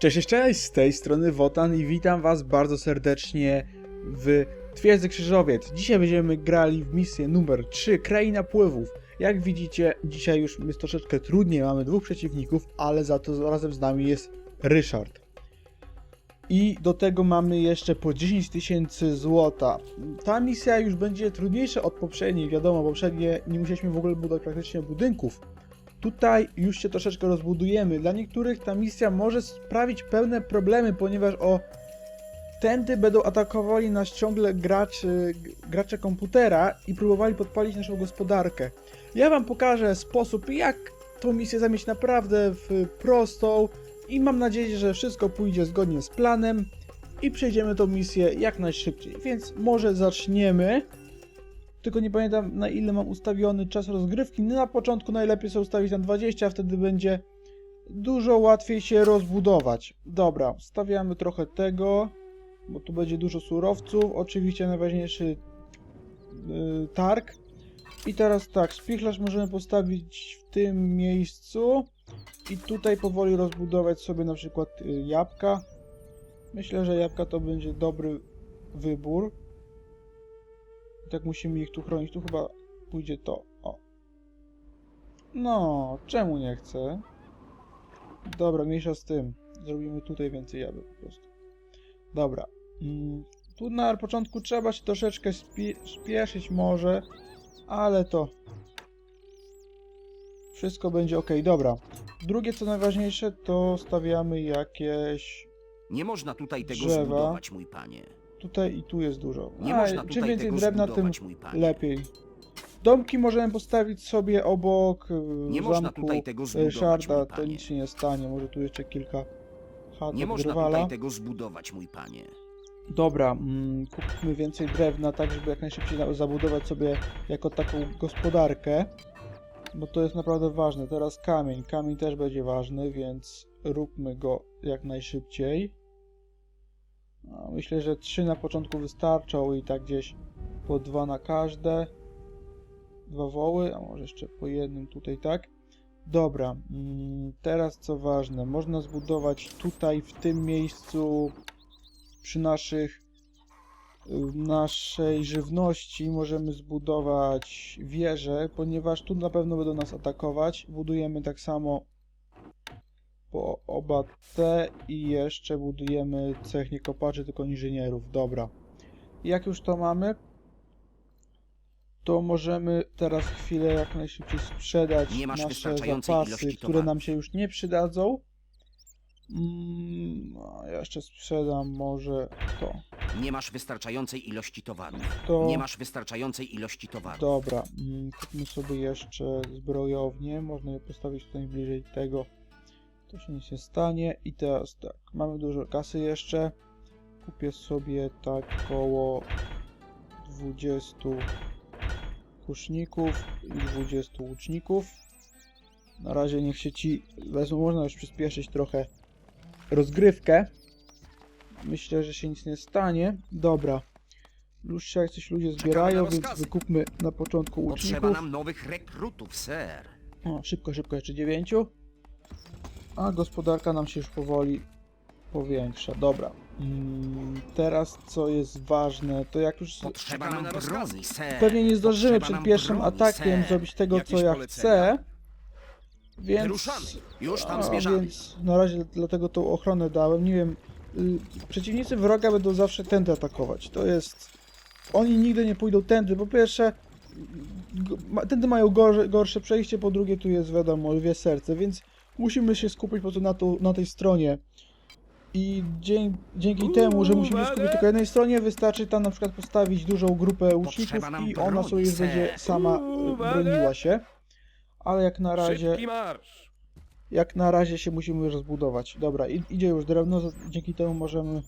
Cześć, cześć, z tej strony Wotan i witam was bardzo serdecznie w Twierdzy Krzyżowiec. Dzisiaj będziemy grali w misję numer 3, Kraina Pływów. Jak widzicie, dzisiaj już jest troszeczkę trudniej, mamy dwóch przeciwników, ale za to razem z nami jest Ryszard. I do tego mamy jeszcze po 10 tysięcy złota. Ta misja już będzie trudniejsza od poprzedniej, wiadomo, poprzednie nie musieliśmy w ogóle budować praktycznie budynków. Tutaj już się troszeczkę rozbudujemy. Dla niektórych ta misja może sprawić pełne problemy, ponieważ o tędy będą atakowali nas ciągle gracze, gracze komputera i próbowali podpalić naszą gospodarkę. Ja wam pokażę sposób, jak tą misję zamieć naprawdę w prostą i mam nadzieję, że wszystko pójdzie zgodnie z planem i przejdziemy tą misję jak najszybciej. Więc może zaczniemy. Tylko nie pamiętam na ile mam ustawiony czas rozgrywki. Na początku najlepiej sobie ustawić na 20, a wtedy będzie dużo łatwiej się rozbudować. Dobra, stawiamy trochę tego, bo tu będzie dużo surowców. Oczywiście najważniejszy yy, targ. I teraz tak, spichlarz możemy postawić w tym miejscu i tutaj powoli rozbudować sobie na przykład yy, jabłka. Myślę, że jabłka to będzie dobry wybór. Tak musimy ich tu chronić. Tu chyba pójdzie to. O. No, czemu nie chcę? Dobra, mniejsza z tym. Zrobimy tutaj więcej jabłek po prostu. Dobra. Mm, tu na początku trzeba się troszeczkę spie spieszyć może, ale to wszystko będzie ok. Dobra. Drugie co najważniejsze to stawiamy jakieś Nie można tutaj tego Drzewa. zbudować, mój panie. Tutaj i tu jest dużo. Nie można czym tutaj więcej tego drewna, tym zbudować, mój panie. lepiej. Domki możemy postawić sobie obok y, Nie można zamku tutaj tego zbudować, Ryszarda, mój to panie. nic się nie stanie. Może tu jeszcze kilka chat Nie można drwala. tutaj tego zbudować, mój panie. Dobra, mm, kupmy więcej drewna, tak żeby jak najszybciej na- zabudować sobie jako taką gospodarkę. Bo to jest naprawdę ważne. Teraz kamień. Kamień też będzie ważny, więc róbmy go jak najszybciej. No, myślę, że trzy na początku wystarczą i tak gdzieś po dwa na każde. Dwa woły, a może jeszcze po jednym tutaj, tak? Dobra, mm, teraz co ważne, można zbudować tutaj w tym miejscu przy naszych naszej żywności możemy zbudować wieżę, ponieważ tu na pewno będą nas atakować. Budujemy tak samo po oba te i jeszcze budujemy cech nie kopaczy, tylko inżynierów. Dobra. Jak już to mamy, to możemy teraz chwilę jak najszybciej sprzedać nasze zapasy, które nam się już nie przydadzą. Mm, a ja jeszcze sprzedam może to. Nie masz wystarczającej ilości towarów. To Nie masz wystarczającej ilości towarów. dobra. Mm, kupmy sobie jeszcze zbrojownię. Można je postawić tutaj bliżej tego. To się nic nie stanie. I teraz tak, mamy dużo kasy jeszcze. Kupię sobie tak około 20 kuszników i 20 łuczników. Na razie niech się ci wezmą. Można już przyspieszyć trochę rozgrywkę. Myślę, że się nic nie stanie. Dobra. Już się jak coś ludzie zbierają, więc wykupmy na początku Potrzeba łuczników. nam nowych rekrutów, ser. O, szybko, szybko, jeszcze dziewięciu. A gospodarka nam się już powoli powiększa. Dobra. Mm, teraz co jest ważne, to jak już Potrzeba nam broni, ser. pewnie nie zdążymy Potrzeba przed nam pierwszym broni, atakiem ser. zrobić tego, co Jakieś ja polecenia? chcę. Więc... Wyruszamy. Już tam A, zmierzamy. Więc na razie dlatego tą ochronę dałem. Nie wiem, y, przeciwnicy wroga będą zawsze tędy atakować. To jest... Oni nigdy nie pójdą tędy. Po pierwsze, ma- tędy mają gorsze, gorsze przejście, po drugie tu jest wiadomo, lwie serce, więc musimy się skupić po prostu na, tu, na tej stronie. I dzięki, dzięki temu, że musimy się skupić tylko na jednej stronie, wystarczy tam na przykład postawić dużą grupę łuczników nam i ona sobie już będzie sama broniła się. Ale jak na razie... Szybki marsz! Jak na razie się musimy rozbudować. Dobra, i- idzie już drewno, za- dzięki temu możemy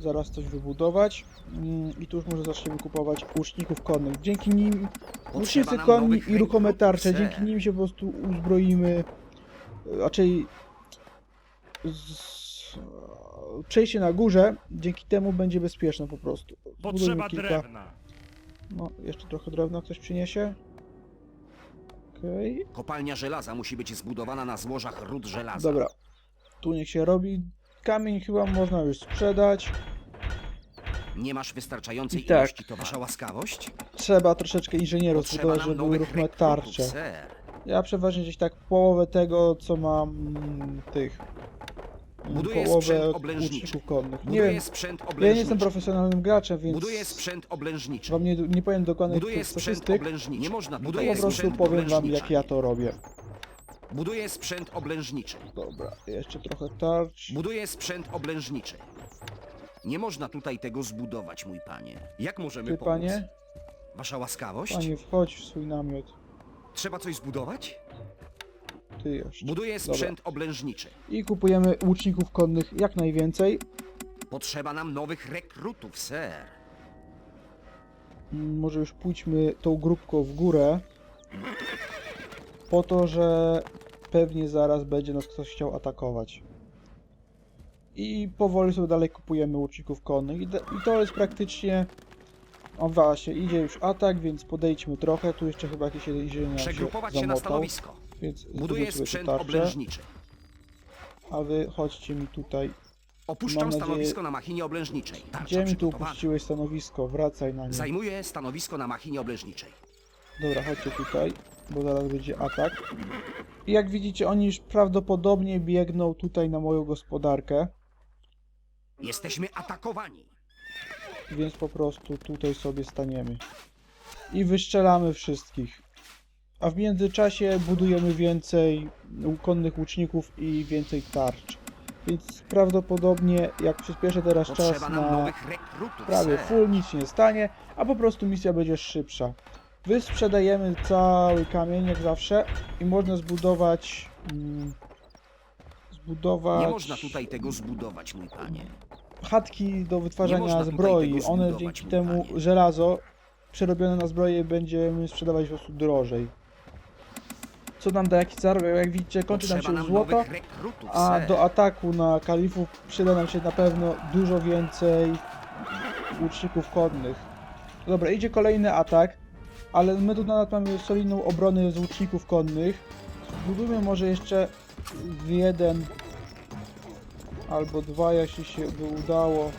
zaraz coś wybudować. Mm, I tu już może zaczniemy kupować łuczników konnych. Dzięki nim, łucznicy nam konni nowych i ruchome tarcze, dzięki nim się po prostu uzbroimy. Raczej z, przejście na górze, dzięki temu będzie bezpieczne po prostu. Zbudujmy Potrzeba kilka- drewna. No, jeszcze trochę drewna ktoś przyniesie. Okej. Kopalnia żelaza musi być zbudowana na złożach ród żelaza. Dobra. Tu niech się robi. kamień chyba można już sprzedać. Nie masz wystarczającej I tak. ilości towaru. Wasza łaskawość? Trzeba troszeczkę inżynierów Potrzeba zbudować, nam żeby były nowych ruchome rekrutów, tarcze. ser. Ja przeważnie gdzieś tak połowę tego, co mam mm, tych. mm, Połowę łuczników konnych. Nie Buduję wiem, sprzęt ja nie jestem profesjonalnym graczem, więc Buduję sprzęt oblężniczy. wam nie, nie powiem dokładnych Buduję sprzęt statystyk, oblężniczy. Nie można. po Buduję prostu sprzęt powiem wam oblężniczy. jak ja to robię. Buduję sprzęt oblężniczy. Dobra, jeszcze trochę tarcz. Buduję sprzęt oblężniczy. Nie można tutaj tego zbudować, mój panie. Jak możemy Ty pomóc? panie, Wasza łaskawość? panie wchodź w swój namiot. Trzeba coś zbudować? Ty jeszcze. Buduję sprzęt oblężniczy. I kupujemy łuczników konnych jak najwięcej. Potrzeba nam nowych rekrutów, ser. Mm, Może już pójdźmy tą grupką w górę. Po to, że pewnie zaraz będzie nas ktoś chciał atakować. I powoli sobie dalej kupujemy łuczników konnych. I, da- I to jest praktycznie... O właśnie, idzie już atak, więc podejdźmy trochę. Tu jeszcze chyba jakiś jeden inżynier się Przegrupować się na stanowisko. Więc Buduję sprzęt oblężniczy. A wy chodźcie mi tutaj. Opuszczam nadzieję- stanowisko na machinie oblężniczej. Tarcza Gdzie mi tu upuściłeś stanowisko? Wracaj na nie. Zajmuję stanowisko na machinie oblężniczej. Dobra, chodźcie tutaj, bo zaraz będzie atak. I jak widzicie, oni już prawdopodobnie biegną tutaj na moją gospodarkę, Jesteśmy atakowani. Więc po prostu tutaj sobie staniemy. I wystrzelamy wszystkich. A w międzyczasie budujemy więcej konnych łuczników i więcej tarcz. Więc prawdopodobnie, jak przyspieszę teraz czas na prawie full, nic się nie stanie, a po prostu misja będzie szybsza. Wysprzedajemy cały kamień, jak zawsze, i można zbudować... Mm, zbudować... Nie można tutaj tego zbudować, mój panie. Chatki do wytwarzania zbroi. One dzięki temu żelazo przerobione na zbroję będziemy sprzedawać po prostu drożej. Co nam da jakiś zarobek? Jak widzicie, kończy nam się nam złoto. A do ataku na kalifów przyda nam się na pewno dużo więcej łuczników konnych. Dobra, idzie kolejny atak, ale my tu nadal mamy solidną obronę z łuczników konnych. Zbudujmy może jeszcze w jeden albo dwa, jeśli się by udało.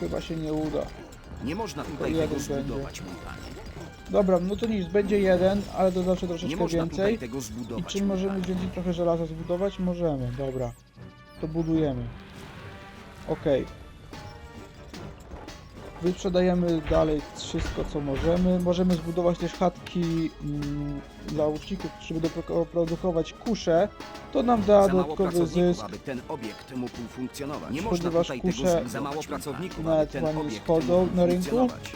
Chyba się nie uda. Nie można tutaj jeden tego będzie. zbudować, mój panie. Dobra, no to nic, będzie jeden, ale to zawsze Nie troszeczkę można więcej. tutaj tego I zbudować. czy mój możemy panie. więcej trochę żelaza zbudować? Możemy, dobra. To budujemy. Okej. Wyprzedajemy dalej wszystko co możemy. Możemy zbudować też chatki mm, dla łuczników, żeby dopro- produkować kusze. To nam da Za mało dodatkowy pracowników, zysk. aby ten obiekt mógł funkcjonować. Nie można Ponieważ tutaj kusze- tego zbudować. Za mało pracowników, Nawet aby ten chyba nie obiekt schodzą mógł na rynku. funkcjonować.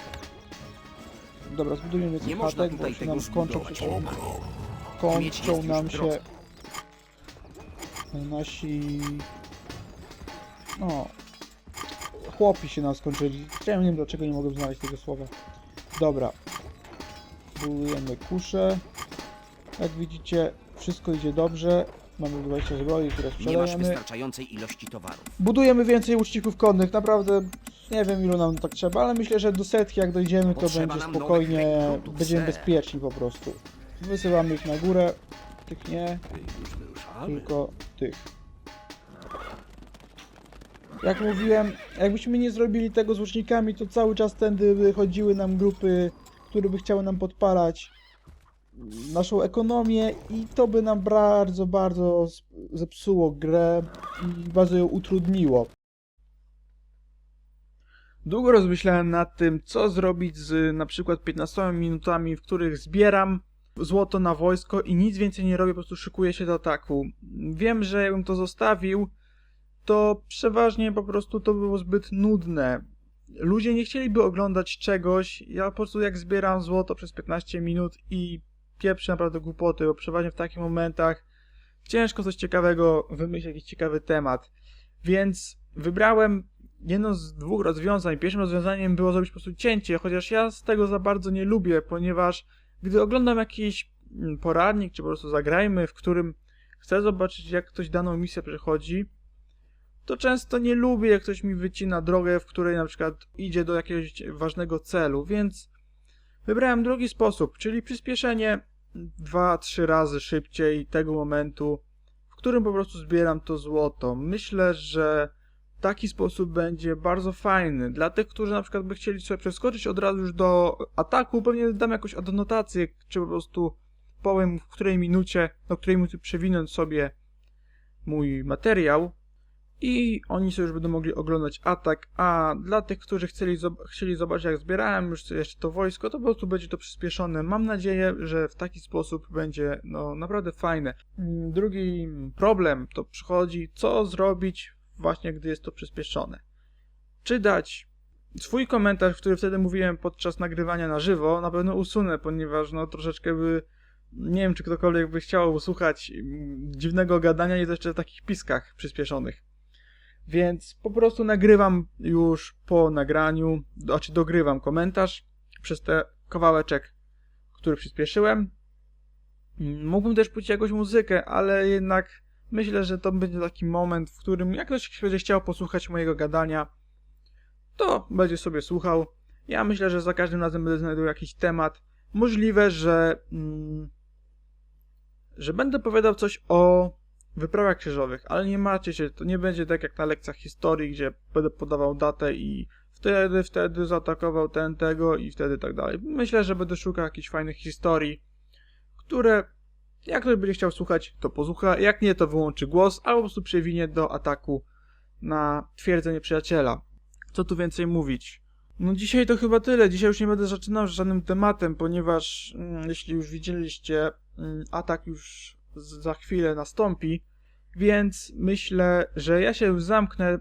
Dobra, zbudujemy Nie można chatek, bo tutaj się tego nam kończą zbudować. przecież Mieć kończą już nam w się nasi no chłopi się nam skończyli. Ja nie wiem dlaczego nie mogłem znaleźć tego słowa. Dobra. Budujemy kusze. Jak widzicie, wszystko idzie dobrze. Mamy 20 zbroi, które Nie masz sprzedajemy. wystarczającej ilości towarów. Budujemy więcej łuczników konnych. Naprawdę nie wiem ilu nam tak trzeba, ale myślę, że do setki jak dojdziemy to Potrzeba będzie spokojnie, będziemy bezpieczni po prostu. Wysyłamy ich na górę. Tych nie, tylko tych. Jak mówiłem, jakbyśmy nie zrobili tego z łucznikami, to cały czas tędy chodziły nam grupy, które by chciały nam podpalać naszą ekonomię i to by nam bardzo, bardzo zepsuło grę i bardzo ją utrudniło. Długo rozmyślałem nad tym, co zrobić z na przykład 15 minutami, w których zbieram złoto na wojsko i nic więcej nie robię, po prostu szykuję się do ataku. Wiem, że jakbym to zostawił, to przeważnie po prostu to było zbyt nudne. Ludzie nie chcieliby oglądać czegoś. Ja po prostu jak zbieram złoto przez 15 minut i pieprzę naprawdę głupoty, bo przeważnie w takich momentach ciężko coś ciekawego wymyślić, jakiś ciekawy temat. Więc wybrałem jedno z dwóch rozwiązań. Pierwszym rozwiązaniem było zrobić po prostu cięcie, chociaż ja z tego za bardzo nie lubię, ponieważ gdy oglądam jakiś mm, poradnik, czy po prostu zagrajmy, w którym chcę zobaczyć, jak ktoś daną misję przechodzi, to często nie lubię, jak ktoś mi wycina drogę, w której na przykład idzie do jakiegoś ważnego celu, więc wybrałem drugi sposób, czyli przyspieszenie 2-3 razy szybciej tego momentu, w którym po prostu zbieram to złoto. Myślę, że taki sposób będzie bardzo fajny. Dla tych, którzy na przykład by chcieli sobie przeskoczyć od razu już do ataku, pewnie dam jakąś adnotację, czy po prostu powiem w której minucie, do której minuty przewinąć sobie mój materiał i oni sobie już będą mogli oglądać atak, a dla tych, którzy chcieli, zob- chcieli zobaczyć jak zbierałem już jeszcze to wojsko, to po prostu będzie to przyspieszone. Mam nadzieję, że w taki sposób będzie no naprawdę fajne. Mm, Drugi problem to przychodzi, co zrobić właśnie gdy jest to przyspieszone. Czy dać swój komentarz, który wtedy mówiłem podczas nagrywania na żywo, na pewno usunę, ponieważ no troszeczkę by nie wiem, czy ktokolwiek by chciał usłuchać mm, dziwnego gadania i jeszcze w takich piskach przyspieszonych. Więc po prostu nagrywam już po nagraniu, znaczy dogrywam komentarz przez ten kawałeczek, który przyspieszyłem. Mógłbym też puścić jakąś muzykę, ale jednak myślę, że to będzie taki moment, w którym jak ktoś będzie chciał posłuchać mojego gadania, to będzie sobie słuchał. Ja myślę, że za każdym razem będę znajdował jakiś temat. Możliwe, że, mm, że będę opowiadał coś o wyprawach krzyżowych, ale nie macie się, to nie będzie tak jak na lekcjach historii, gdzie będę podawał datę i wtedy, wtedy zaatakował ten, tego i wtedy tak dalej. Myślę, że będę szukał jakichś fajnych historii, które jak ktoś będzie chciał słuchać, to posłucha, jak nie, to wyłączy głos, albo po prostu przewinie do ataku na twierdzenie przyjaciela. Co tu więcej mówić? No dzisiaj to chyba tyle. Dzisiaj już nie będę zaczynał z żadnym tematem, ponieważ mm, jeśli już widzieliście, mm, atak już za chwilę nastąpi, więc myślę, że ja się już zamknę,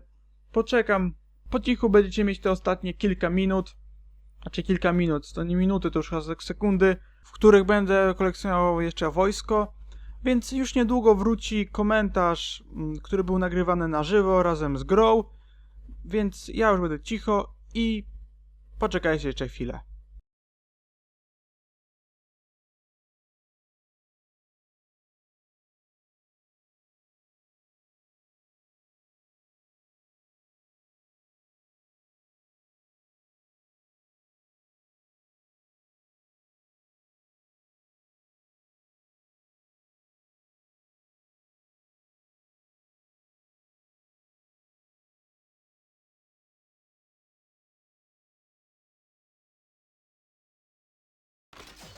poczekam, po cichu będziecie mieć te ostatnie kilka minut, znaczy kilka minut, to nie minuty, to już sekundy, w których będę kolekcjonował jeszcze wojsko, więc już niedługo wróci komentarz, mm, który był nagrywany na żywo razem z grą, więc ja już będę cicho i poczekajcie jeszcze chwilę.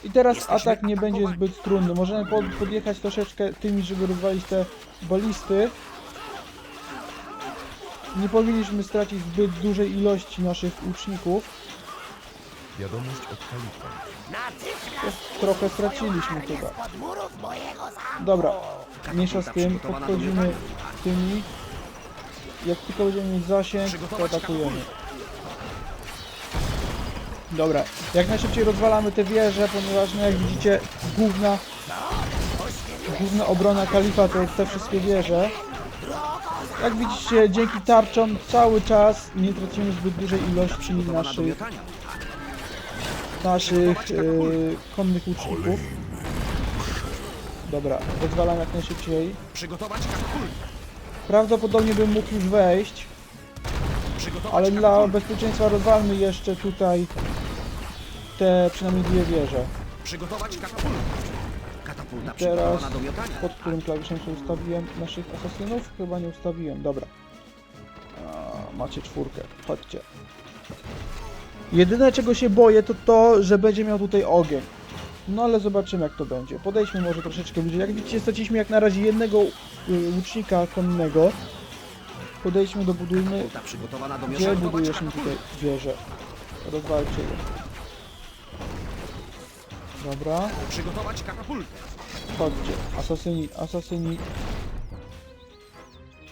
I teraz Jesteśmy atak nie będzie zbyt trudny. Możemy pod, podjechać troszeczkę tymi, żeby rozwalić te balisty. Nie powinniśmy stracić zbyt dużej ilości naszych łuczników. Wiadomość od kalifa. Trochę straciliśmy chyba. Dobra, mniejsza z tym, podchodzimy tymi. Jak tylko będziemy mieć zasięg, to atakujemy. Dobra, jak najszybciej rozwalamy te wieże, ponieważ no jak widzicie, główna, główna obrona kalifa to te wszystkie wieże. Jak widzicie, dzięki tarczom cały czas nie tracimy zbyt dużej ilości naszych naszych yy, konnych łuczników. Dobra, rozwalam jak najszybciej. Prawdopodobnie bym mógł już wejść, ale dla bezpieczeństwa rozwalmy jeszcze tutaj te przynajmniej dwie wieże. Przygotować katapult. Katapulta Teraz pod którym klawiszem się ustawiłem naszych asasynów? Chyba nie ustawiłem, dobra. A, macie czwórkę, chodźcie. Jedyne czego się boję to to, że będzie miał tutaj ogień. No ale zobaczymy jak to będzie. Podejdźmy może troszeczkę bliżej. Jak widzicie straciliśmy jak na razie jednego y, łucznika konnego. Podejdźmy, dobudujmy. Katapulta przygotowana do Gdzie budujesz mi tutaj wieżę? Rozwalcie je. Dobra. Przygotować katapultę. Chodźcie, asasyni, asasyni.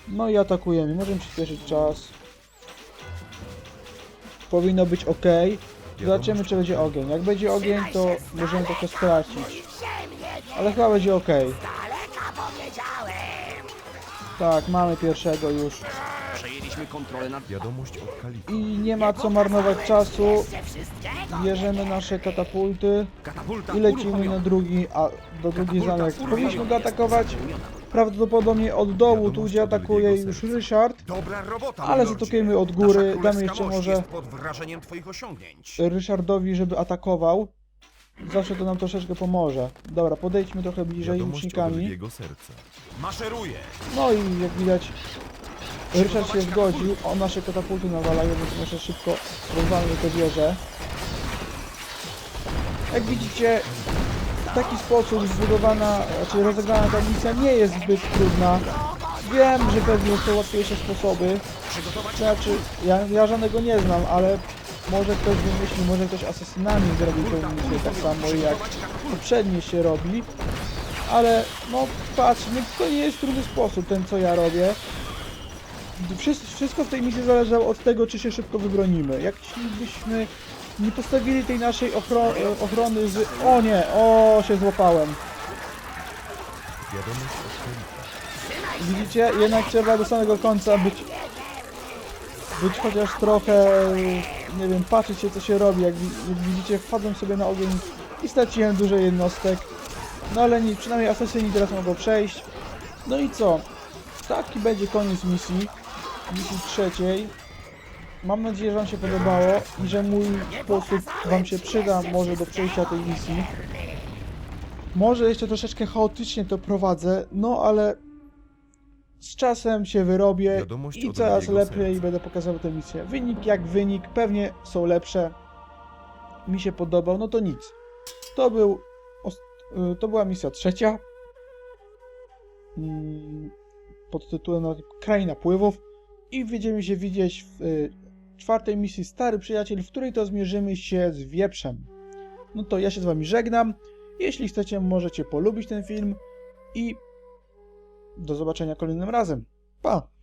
No i atakujemy, możemy przyspieszyć czas. Powinno być ok. Zobaczymy czy będzie ogień. Jak będzie ogień to możemy trochę stracić. Ale chyba będzie ok. Tak, mamy pierwszego już. Przejęliśmy kontrolę nad... Wiadomość od kalifa. I nie ma co marnować czasu. Bierzemy nasze katapulty Katapulta i lecimy uruchomiona. na drugi, a do drugi Katapulta zamek. Powinniśmy go atakować prawdopodobnie od dołu, tu gdzie atakuje już. Ryszard. Dobra robota, Ale milordzie. zaatakujemy od góry, Nasza damy królewska jeszcze mość może jest pod wrażeniem twoich osiągnięć. Ryszardowi, żeby atakował. Zawsze to nam troszeczkę pomoże. Dobra, podejdźmy trochę bliżej łucznikami. jego serca. Maszeruję! No i jak widać, Ryszard się zgodził, o nasze katapulty nawalają, więc muszę szybko rozwalmy te wieże. Jak widzicie, w taki sposób zbudowana, znaczy rozegrana ta misja nie jest zbyt trudna. Wiem, że pewnie są łatwiejsze sposoby. Znaczy, ja, ja żadnego nie znam, ale może ktoś wymyśli, może ktoś asasynami zrobił tę misję tak samo jak poprzednie się robi. Ale no patrz, nie, to nie jest trudny sposób ten co ja robię. Wszystko, w tej misji zależało od tego, czy się szybko wybronimy. Jak byśmy nie postawili tej naszej ochro ochrony z... O nie, o się złapałem. Widzicie? Jednak trzeba do samego końca być... Być chociaż trochę... Nie wiem, patrzeć się co się robi. Jak, jak widzicie, wpadłem sobie na ogień i straciłem dużo jednostek. No ale nic, przynajmniej asesyni teraz mogą przejść. No i co? Taki będzie koniec misji. Misji trzeciej. Mam nadzieję, że Wam się podobało i że mój sposób Wam się przyda może do przejścia tej misji. Może jeszcze troszeczkę chaotycznie to prowadzę, no ale z czasem się wyrobię Wiadomość i od coraz drugiego lepiej serca. będę pokazywał tę misję. Wynik jak wynik, pewnie są lepsze. Mi się podobał, no to nic. To był y, to była misja trzecia. Mm, Pod tytułem nawet Kraina Pływów. I będziemy się widzieć w y, czwartej misji Stary Przyjaciel, w której to zmierzymy się z wieprzem. No to ja się z wami żegnam. Jeśli chcecie, możecie polubić ten film i do zobaczenia kolejnym razem. Pa!